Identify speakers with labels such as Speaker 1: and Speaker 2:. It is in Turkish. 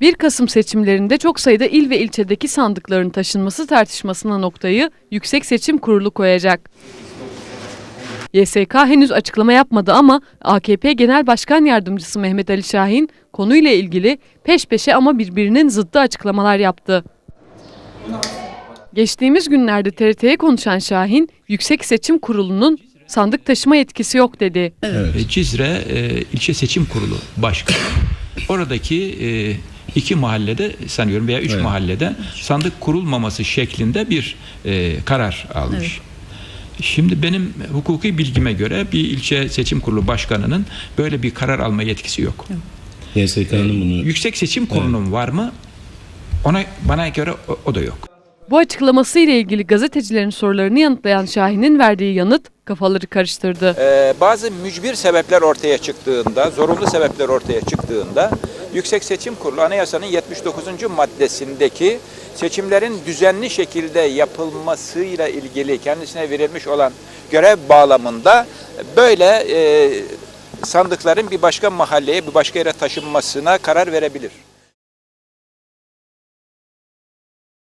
Speaker 1: 1 Kasım seçimlerinde çok sayıda il ve ilçedeki sandıkların taşınması tartışmasına noktayı Yüksek Seçim Kurulu koyacak. YSK henüz açıklama yapmadı ama AKP Genel Başkan Yardımcısı Mehmet Ali Şahin konuyla ilgili peş peşe ama birbirinin zıttı açıklamalar yaptı. Geçtiğimiz günlerde TRT'ye konuşan Şahin, Yüksek Seçim Kurulu'nun sandık taşıma yetkisi yok dedi.
Speaker 2: E, Cizre e, İlçe Seçim Kurulu Başkanı. Oradaki e, iki mahallede sanıyorum veya üç mahallede sandık kurulmaması şeklinde bir e, karar almış. Şimdi benim hukuki bilgime göre bir ilçe seçim kurulu başkanının böyle bir karar alma yetkisi yok.
Speaker 3: YSK'nın bunu
Speaker 2: Yüksek Seçim Kurulu'nun var mı? Ona bana göre o, o da yok.
Speaker 1: Bu açıklaması ile ilgili gazetecilerin sorularını yanıtlayan Şahin'in verdiği yanıt kafaları karıştırdı.
Speaker 4: Ee, bazı mücbir sebepler ortaya çıktığında, zorunlu sebepler ortaya çıktığında Yüksek Seçim Kurulu Anayasanın 79. maddesindeki seçimlerin düzenli şekilde yapılmasıyla ilgili kendisine verilmiş olan görev bağlamında böyle e, sandıkların bir başka mahalleye, bir başka yere taşınmasına karar verebilir.